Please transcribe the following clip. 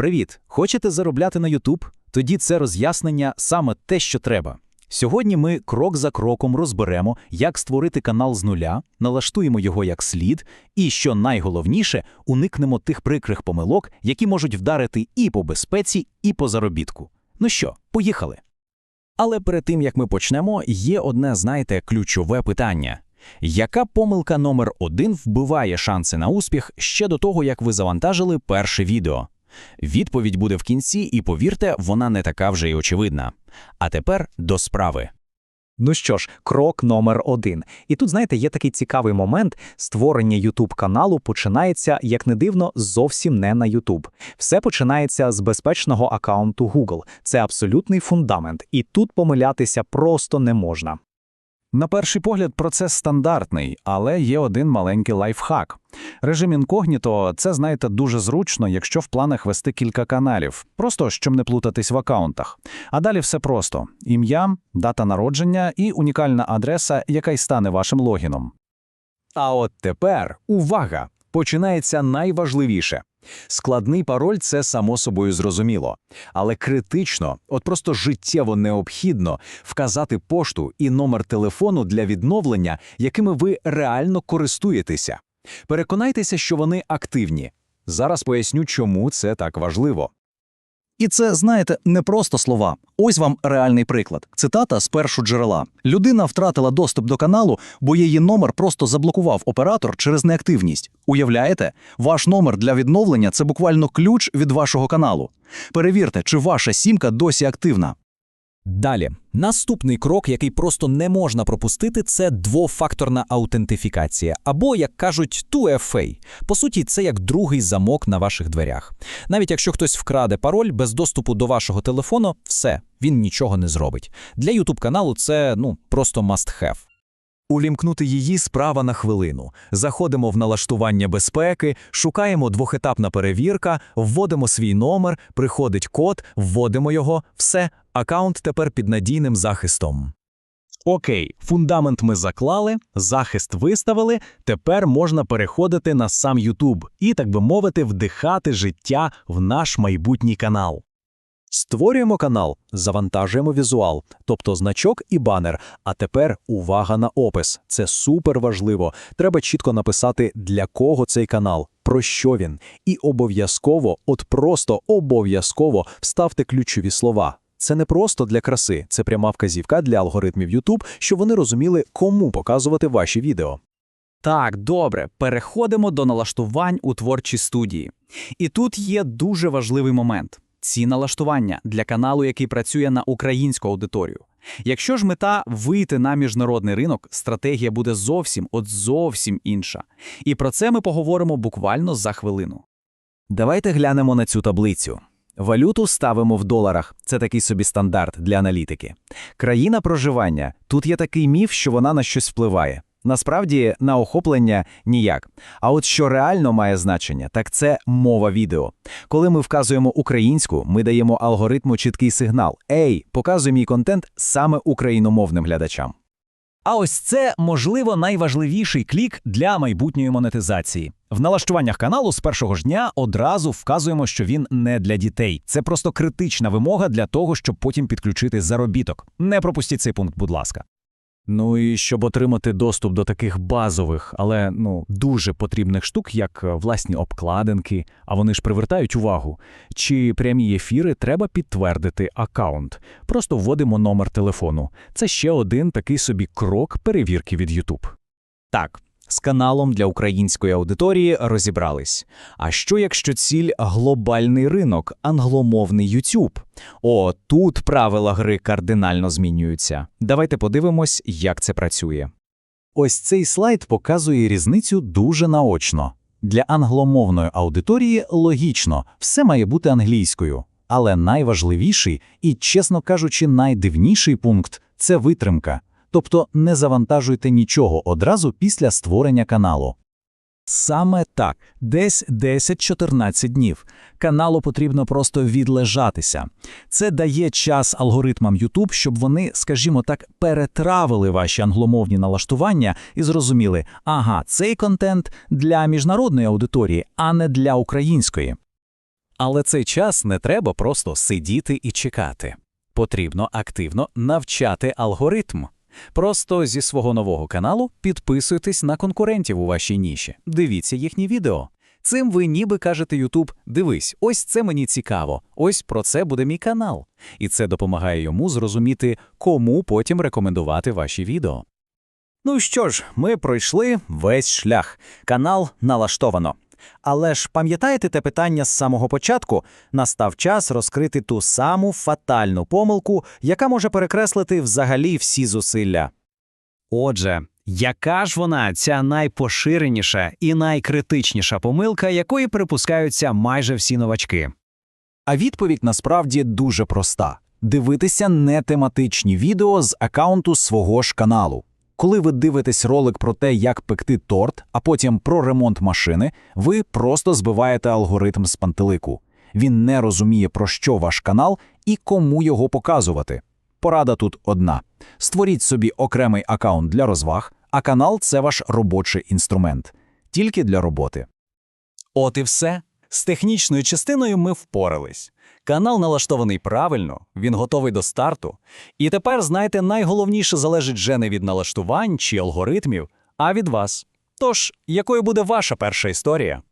Привіт! Хочете заробляти на YouTube? Тоді це роз'яснення саме те, що треба. Сьогодні ми крок за кроком розберемо, як створити канал з нуля, налаштуємо його як слід, і, що найголовніше, уникнемо тих прикрих помилок, які можуть вдарити і по безпеці, і по заробітку. Ну що, поїхали. Але перед тим як ми почнемо, є одне, знаєте, ключове питання. Яка помилка номер один вбиває шанси на успіх ще до того, як ви завантажили перше відео? Відповідь буде в кінці, і повірте, вона не така вже й очевидна. А тепер до справи. Ну що ж, крок номер один. І тут, знаєте, є такий цікавий момент. Створення youtube каналу починається, як не дивно, зовсім не на YouTube. Все починається з безпечного аккаунту Google. Це абсолютний фундамент, і тут помилятися просто не можна. На перший погляд, процес стандартний, але є один маленький лайфхак. Режим інкогніто – це, знаєте, дуже зручно, якщо в планах вести кілька каналів, просто щоб не плутатись в аккаунтах. А далі все просто: ім'я, дата народження і унікальна адреса, яка й стане вашим логіном. А от тепер увага! Починається найважливіше. Складний пароль це само собою зрозуміло, але критично, от просто життєво необхідно вказати пошту і номер телефону для відновлення, якими ви реально користуєтеся. Переконайтеся, що вони активні. Зараз поясню, чому це так важливо. І це, знаєте, не просто слова. Ось вам реальний приклад. Цитата з першого джерела. Людина втратила доступ до каналу, бо її номер просто заблокував оператор через неактивність. Уявляєте? Ваш номер для відновлення це буквально ключ від вашого каналу. Перевірте, чи ваша сімка досі активна. Далі, наступний крок, який просто не можна пропустити, це двофакторна аутентифікація, або, як кажуть, 2FA. По суті, це як другий замок на ваших дверях. Навіть якщо хтось вкраде пароль без доступу до вашого телефону, все, він нічого не зробить. Для YouTube каналу це ну просто must have. Улімкнути її справа на хвилину. Заходимо в налаштування безпеки, шукаємо двохетапна перевірка, вводимо свій номер, приходить код, вводимо його, все, аккаунт тепер під надійним захистом. Окей, фундамент ми заклали, захист виставили, тепер можна переходити на сам YouTube і, так би мовити, вдихати життя в наш майбутній канал. Створюємо канал, завантажуємо візуал, тобто значок і банер. А тепер увага на опис. Це супер важливо. Треба чітко написати, для кого цей канал, про що він. І обов'язково, от просто обов'язково вставте ключові слова. Це не просто для краси, це пряма вказівка для алгоритмів YouTube, щоб вони розуміли, кому показувати ваші відео. Так, добре, переходимо до налаштувань у творчій студії. І тут є дуже важливий момент. Ці налаштування для каналу, який працює на українську аудиторію. Якщо ж мета вийти на міжнародний ринок, стратегія буде зовсім от зовсім інша. І про це ми поговоримо буквально за хвилину. Давайте глянемо на цю таблицю. Валюту ставимо в доларах. Це такий собі стандарт для аналітики. Країна проживання. Тут є такий міф, що вона на щось впливає. Насправді на охоплення ніяк. А от що реально має значення, так це мова відео. Коли ми вказуємо українську, ми даємо алгоритму чіткий сигнал: Ей, показуй мій контент саме україномовним глядачам. А ось це, можливо, найважливіший клік для майбутньої монетизації. В налаштуваннях каналу з першого ж дня одразу вказуємо, що він не для дітей. Це просто критична вимога для того, щоб потім підключити заробіток. Не пропустіть цей пункт, будь ласка. Ну і щоб отримати доступ до таких базових, але ну дуже потрібних штук, як е, власні обкладинки, а вони ж привертають увагу. Чи прямі ефіри треба підтвердити аккаунт. Просто вводимо номер телефону. Це ще один такий собі крок перевірки від YouTube. Так. З каналом для української аудиторії розібрались. А що якщо ціль глобальний ринок, англомовний YouTube? О, тут правила гри кардинально змінюються. Давайте подивимось, як це працює. Ось цей слайд показує різницю дуже наочно. Для англомовної аудиторії логічно, все має бути англійською. Але найважливіший і, чесно кажучи, найдивніший пункт це витримка. Тобто не завантажуйте нічого одразу після створення каналу. Саме так, десь 10-14 днів. Каналу потрібно просто відлежатися. Це дає час алгоритмам YouTube, щоб вони, скажімо так, перетравили ваші англомовні налаштування і зрозуміли, ага, цей контент для міжнародної аудиторії, а не для української. Але цей час не треба просто сидіти і чекати. Потрібно активно навчати алгоритм. Просто зі свого нового каналу підписуйтесь на конкурентів у вашій ніші, дивіться їхні відео. Цим ви ніби кажете YouTube, дивись, ось це мені цікаво, ось про це буде мій канал. І це допомагає йому зрозуміти, кому потім рекомендувати ваші відео. Ну що ж, ми пройшли весь шлях. Канал налаштовано. Але ж пам'ятаєте те питання з самого початку? Настав час розкрити ту саму фатальну помилку, яка може перекреслити взагалі всі зусилля. Отже, яка ж вона ця найпоширеніша і найкритичніша помилка, якої припускаються майже всі новачки? А відповідь насправді дуже проста: дивитися нетематичні відео з акаунту свого ж каналу. Коли ви дивитесь ролик про те, як пекти торт, а потім про ремонт машини, ви просто збиваєте алгоритм з пантелику. Він не розуміє, про що ваш канал і кому його показувати. Порада тут одна: створіть собі окремий акаунт для розваг, а канал це ваш робочий інструмент. Тільки для роботи. От і все. З технічною частиною ми впорались. Канал налаштований правильно, він готовий до старту. І тепер, знаєте, найголовніше залежить вже не від налаштувань чи алгоритмів, а від вас. Тож, якою буде ваша перша історія?